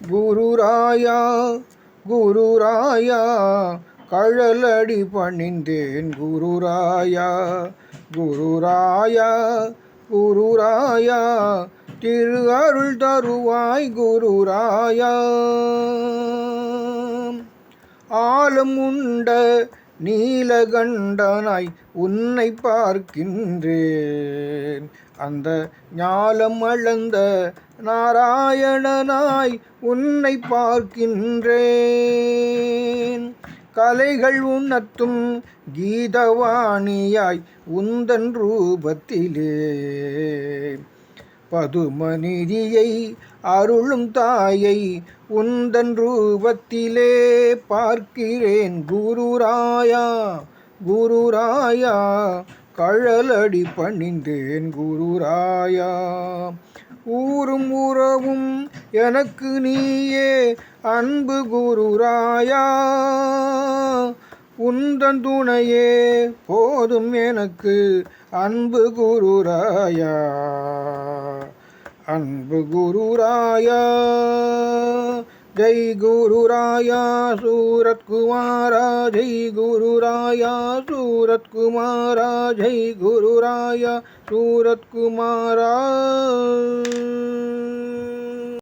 குருராயா குருராயா கழலடி பணிந்தேன் குருராயா குருராயா குருராயா திரு அருள் தருவாய் குருராயா. ஆலம் உண்ட நீலகண்டனாய் உன்னை பார்க்கின்றே அந்த ஞாலம் அளந்த நாராயணனாய் உன்னை பார்க்கின்றேன். கலைகள் உணர்த்தும் கீதவாணியாய் உந்தன் ரூபத்திலே. பதுமநிதியை அருளும் தாயை உந்தன் ரூபத்திலே பார்க்கிறேன். குருராயா குருராயா கழலடி பணிந்தேன் குருராயா. ஊரும் உறவும் எனக்கு நீயே அன்பு குருராயா. உந்தன் துணையே போதும் எனக்கு அன்பு குருராயா. அன்பு குருராயா. जय गुरुराया सूरत कुमारा जय गुरुराया सूरत कुमारा जय गुरुराया सूरत कुमारा।